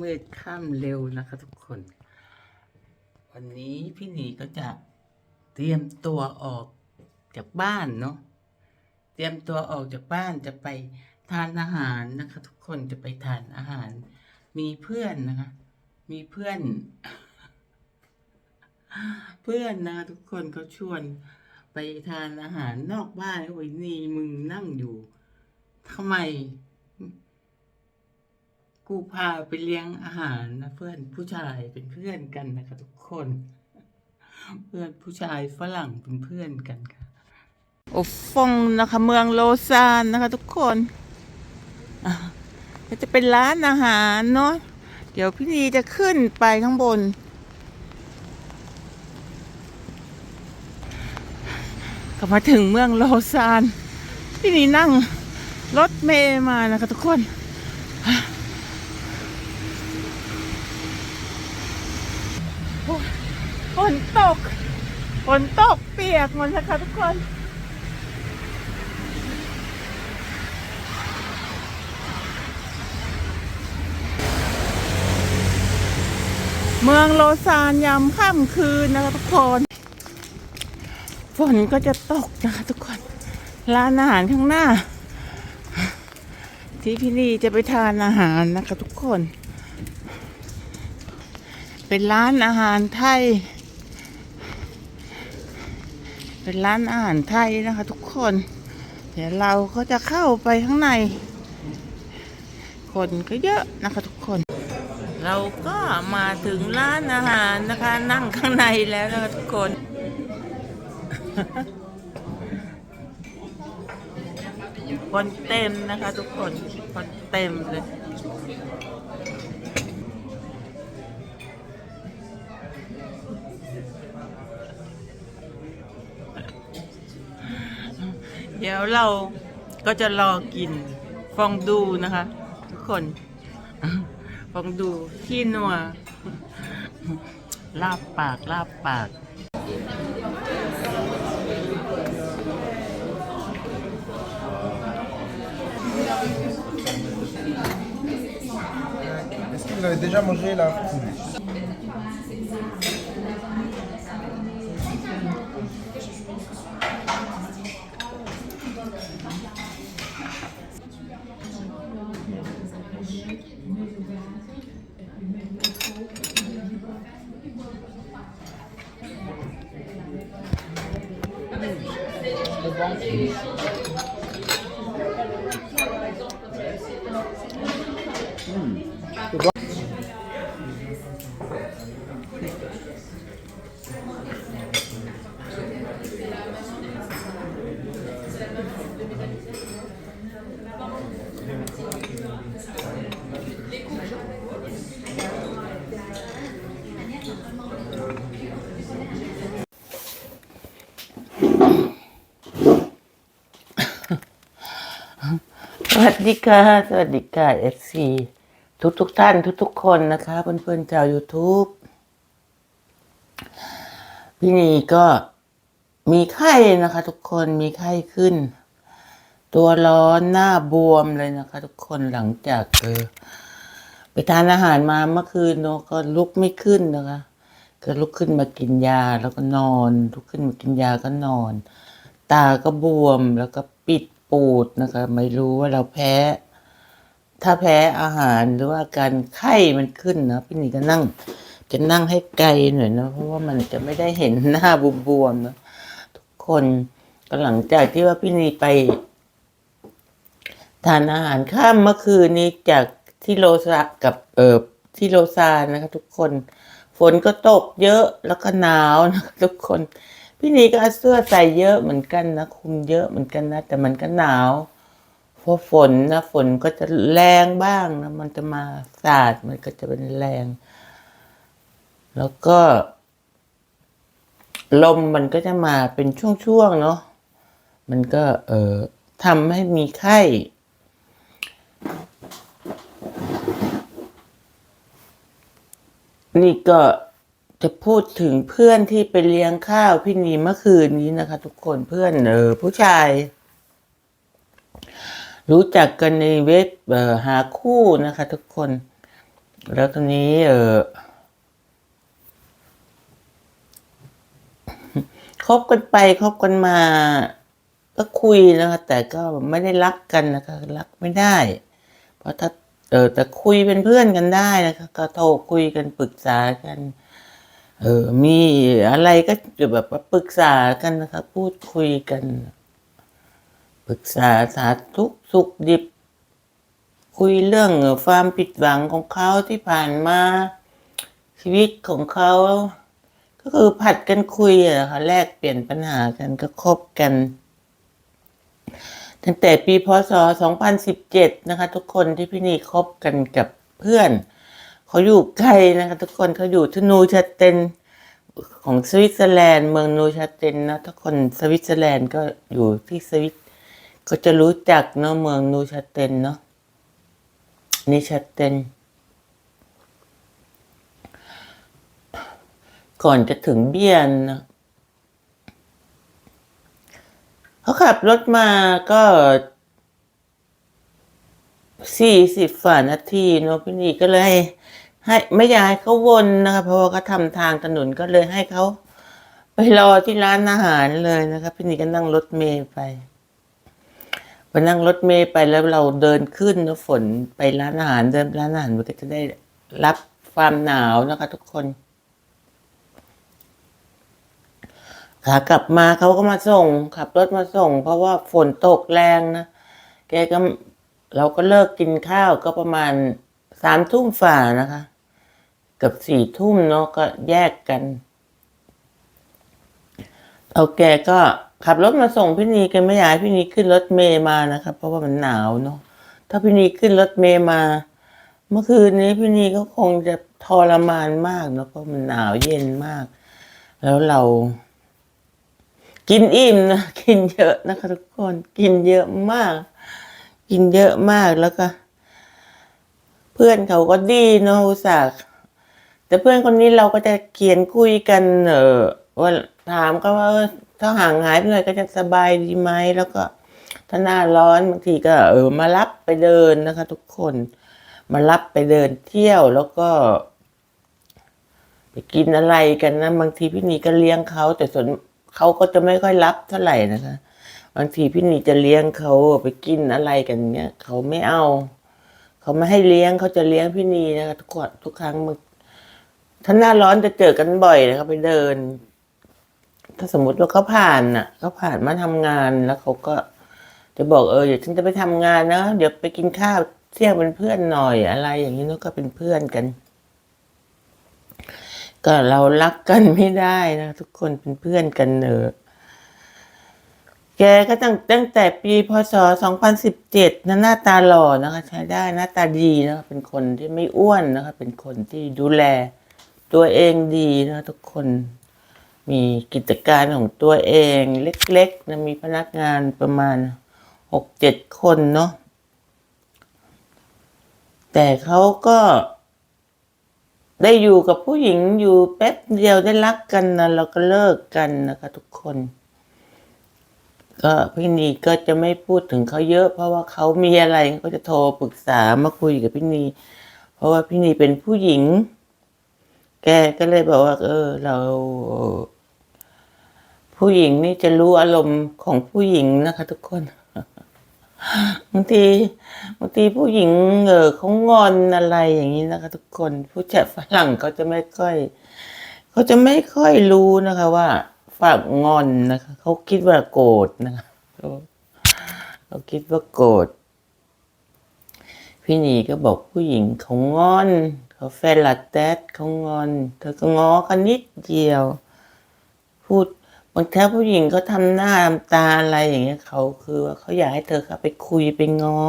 มืดค่ำเร็วนะคะทุกคน วันนี้พี่หนีก็จะเตรียมตัวออกจากบ้านเนาะ เตรียมตัวออกจากบ้านจะไปทานอาหารนะคะ ทุกคนจะไปทานอาหาร มีเพื่อนนะคะ มีเพื่อน เพื่อนนะคะทุกคนเขาชวนไปทานอาหารนอกบ้านโอ้ยนี่มึงนั่งอยู่ทำไม กูพาไปเลี้ยงอาหารนะเพื่อนผู้ชายเป็นเพื่อนกันนะคะทุกคน เพื่อนผู้ชายฝรั่งเป็นเพื่อนกันค่ะ โอฟงนะคะเมืองโลซานนะคะทุกคนก็จะเป็นร้านอาหารเนาะเดี๋ยวพี่นีจะขึ้นไปข้างบนก็มาถึงเมืองโลซาน พี่นีนั่งรถเมย์มานะคะทุกคน นตกฝนตกเปียกหมดนะคะทุกคน เมืองโลซานยามค่ำคืนนะคะทุกคน ฝนก็จะตกนะคะทุกคน ร้านอาหารข้างหน้า ที่พี่ลีจะไปทานอาหารนะคะทุกคน เป็นร้านอาหารไทย เป็นร้านอาหารไทยนะคะ ทุกคน เดี๋ยวเราก็จะเข้าไปข้างใน คนก็เยอะนะคะทุกคน เราก็มาถึงร้านอาหารนะคะ นั่งข้างในแล้วนะคะทุกคนคนเต็มนะคะทุกคนคนเต็มเลย ดี๋ยวเราก็จะรอกินฟองดูนะคะ ทุกคนฟองดูที่นัวลาบปากลาบปาก Est-ce que vous avez déjà mangé la poule วัสดีค่ะ สวัสดีค่ะเอฟซี ทุกทุกๆท่านทุกทุกๆคนนะคะ เพื่อนๆชาว YouTube พี่นีก็มีไข้นะคะ ทุกคนมีไข้ขึ้น ตัวร้อนหน้าบวมเลยนะคะ ทุกคนหลังจากเออไปทานอาหารมาเมื่อคืนเนอะก็ลุกไม่ขึ้นนะคะ ก็ลุกขึ้นมากินยาแล้วก็นอนลุกขึ้นมากินยาก็นอน ตาก็บวมแล้วก็ปิดปูดนะคะ ไม่รู้ว่าเราแพ้ ถ้าแพ้อาหารหรือว่าการไข้มันขึ้นนะพี่หนี่ก็นั่ง จะนั่งให้ไกลหน่อยนะเพราะว่ามันจะไม่ได้เห็นหน้าบวมๆนะทุกคนก็หลังจากที่ว่าพี่นีไปทานอาหารข้ามเมื่อคืนนี้จากที่โลซากับเออที่โลซานนะคะทุกคน ฝนก็ตกเยอะแล้วก็หนาวนะคะทุกคน พี่นีก็เอาเสื้อใส่เยอะเหมือนกันนะคุมเยอะเหมือนกันนะแต่มันก็หนาว ราะฝนนะฝนก็จะแรงบ้างนะมันจะมาสาดมันก็จะเป็นแรง แล้วก็ ลมมันก็จะมาเป็นช่วงๆเนาะมันก็ เอ่อทำให้มีไข้นี่ก็จะพูดถึงเพื่อนที่ไปเลี้ยงข้าวพี่นีเมื่อคืนนี้นะคะ ทุกคนเพื่อนเออผู้ชาย รู้จักกันในเว็บหาคู่นะคะทุกคน แล้วตอนนี้เออคบกันไปคบกันมา ก็คุยนะคะ แต่ก็ไม่ได้รักกันนะคะ รักไม่ได้ เพราะถ้าเออแต่คุยเป็นเพื่อนกันได้นะคะ ก็โทรคุยกันปรึกษากัน เออมีอะไรก็แบบปรึกษากันนะคะ พูดคุยกัน ปรึกษาสาทุกสุขดิบ คุยเรื่องความผิดหวังของเขาที่ผ่านมา ชีวิตของเขา ก็คือผัดกันคุยอะค่ะแลกเปลี่ยนปัญหากันก็คบกัน ตั้งแต่ปีพศ 2017 นะคะ ทุกคนที่พี่นีคบกันกับเพื่อน เขาอยู่ไกลนะคะ ทุกคนเขาอยู่ที่นูชัตเตนของสวิตเซอร์แลนด์ เมืองนูชัตเตนนะทุกคนสวิตเซอร์แลนด์ก็อยู่ที่สวิต ก็จะรู้จักเนาะเมืองนูชัตเตนเนาะนิชัตเตนก่อนจะถึงเบียนนะเขาขับรถมาก็สี่สิบฝ่านาทีเนาะพี่นี่ก็เลย ให้ไม่อยากให้เขาวนนะคะเพราะว่าเขาทำทางถนนก็เลยให้เขาไปรอที่ร้านอาหารเลยนะครับพี่นี่ก็นั่งรถเมย์ไป นั่งรถเมย์ไปแล้วเราเดินขึ้นนะฝนไปร้านอาหารเดินร้านอาหารมันก็จะได้รับความหนาวนะคะ ทุกคนขากลับมาเขาก็มาส่ง ขับรถมาส่ง เพราะว่าฝนตกแรงนะแกก็เราก็เลิกกินข้าวก็ประมาณสามทุ่มฝ่านะคะเกับสี่ทุ่มเนาะก็แยกกันเอาแกก็ ขับรถมาส่งพี่นีแกไม่อยากให้พี่นีขึ้นรถเมย์มานะครับ เพราะว่ามันหนาวเนาะถ้าพี่นีขึ้นรถเมย์มา เมื่อคืนนี้พี่นีก็คงจะทรมานมากเนาะเพราะมันหนาวเย็นมาก แล้วเรา กินอิ่มนะกินเยอะนะคะทุกคนกินเยอะมาก กินเยอะมากแล้วก็ เพื่อนเขาก็ดีเนาะอุตส่าห์แต่เพื่อนคนนี้เราก็จะเขียนคุยกัน เออว่าถามก็ว่า ถ้าห่างหายไปหน่อยก็จะสบายดีไหมแล้วก็ถ้าหน้าร้อนบางทีก็ เออมารับไปเดินนะคะ ทุกคน มารับไปเดินเที่ยวแล้วก็ ไปกินอะไรกันนะบางทีพี่นีก็เลี้ยงเขาแต่ส่วนเขาก็จะไม่ค่อยรับเท่าไหร่นะคะบางทีพี่นีจะเลี้ยงเขาไปกินอะไรกันเนี้ยเขาไม่เอา เขาไม่ให้เลี้ยงเขาจะเลี้ยงพี่นีนะคะทุกคนทุกครั้งมึงถ้าหน้าร้อนจะเจอกันบ่อยนะคะไปเดิน ถ้าสมมติว่าเขาผ่านน่ะเขาผ่านมาทำงานแล้วเขาก็ จะบอกเออเดี๋ยวฉันจะไปทำงานนะเดี๋ยวไปกินข้าวเที่ยงเป็นเพื่อนหน่อยอะไรอย่างนี้เนอะก็เป็นเพื่อนกัน ก็เรารักกันไม่ได้นะทุกคนเป็นเพื่อนกันเนอะแกก็ตั้งตั้งแต่ปีพศ 2017นะหน้าตาหล่อนะคะใช้ได้หน้าตาดีนะคะเป็นคนที่ไม่อ้วนนะคะ เป็นคนที่ดูแล ตัวเองดีนะทุกคน มีกิจการของตัวเองเล็กๆนะมีพนักงานประมาณหกเจ็ดคนเนาะแต่เขาก็ ได้อยู่กับผู้หญิงอยู่แป๊บเดียวได้รักกันนะเราก็เลิกกันนะคะทุกคน ก็พี่นีก็จะไม่พูดถึงเขาเยอะ เพราะว่าเขามีอะไรก็จะโทรปรึกษามาคุยกับพี่นีเพราะว่าพี่นีเป็นผู้หญิง แกก็เลยบอกว่า เออ เรา ผู้หญิงนี่จะรู้อารมณ์ของผู้หญิงนะคะ ทุกคนบางทีบางทีผู้หญิงเออเขางอนอะไรอย่างนี้นะคะ ทุกคนผู้ชายฝรั่งเขาจะไม่ค่อยเขาจะไม่ค่อยรู้นะคะ ว่าฝากงอนนะคะเขาคิดว่าโกรธนะคะเขาคิดว่าโกรธพี่หนีก็บอกผู้หญิงเขางอนเขาแฟนลาแตดเขางอน เธอก็ง้อกันนิดเดียว พูดางทีผู้หญิงเขาทำหน้าทำตาอะไรอย่างเงี้ยเขาคือว่าเขาอยากให้เธอเข้าไปคุยไปง้อ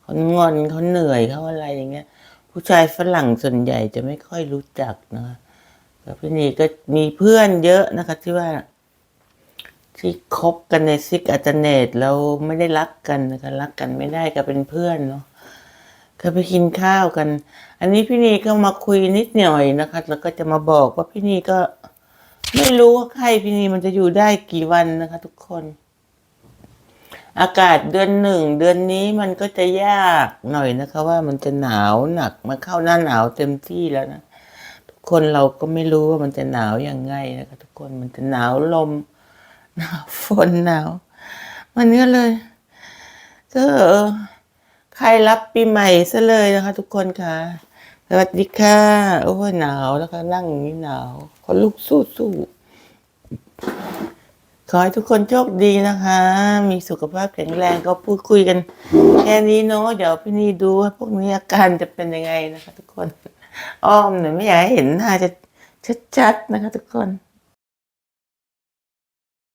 เขางอนเขาเหนื่อยเขาอะไรอย่างเงี้ย ผู้ชายฝรั่งส่วนใหญ่จะไม่ค่อยรู้จักนะคะแล้วพี่นีก็มีเพื่อนเยอะนะคะ ที่ว่า ที่คบกันในซิกอัตเนตแล้วไม่ได้รักกันนะคะรักกันไม่ได้ก็เป็นเพื่อนเนาะก็ไปกินข้าวกัน อันนี้พี่นีก็มาคุยนิดหน่อยนะคะ แล้วก็จะมาบอกว่าพี่นีก็ ไม่รู้ว่าใครพี่นีมันจะอยู่ได้กี่วันนะคะทุกคน อากาศเดือนหนึ่งเดือนนี้มันก็จะยากหน่อยนะคะ ว่ามันจะหนาวหนักมาเข้าหน้าหนาวเต็มที่แล้วนะทุกคนเราก็ไม่รู้ว่ามันจะหนาวยังไงนะคะ ทุกคนมันจะหนาวลมหนาวฝนหนาว มันก็เลยก็เออใครรับปีใหม่ซะเลยนะคะ ทุกคนค่ะ สวัสดีค่ะ โอ้หนาวแล้วก็นั่งอย่างนี้หนาวขอลุกสู้สู้ขอให้ทุกคนโชคดีนะคะ มีสุขภาพแข็งแรงก็พูดคุยกัน แค่นี้เนาะเดี๋ยวพี่นี่ดูว่าพวกนี้อาการจะเป็นยังไงนะคะ ทุกคน อ้อมหน่อยไม่อยากให้เห็นหน้าจะชัดๆนะคะ ทุกคน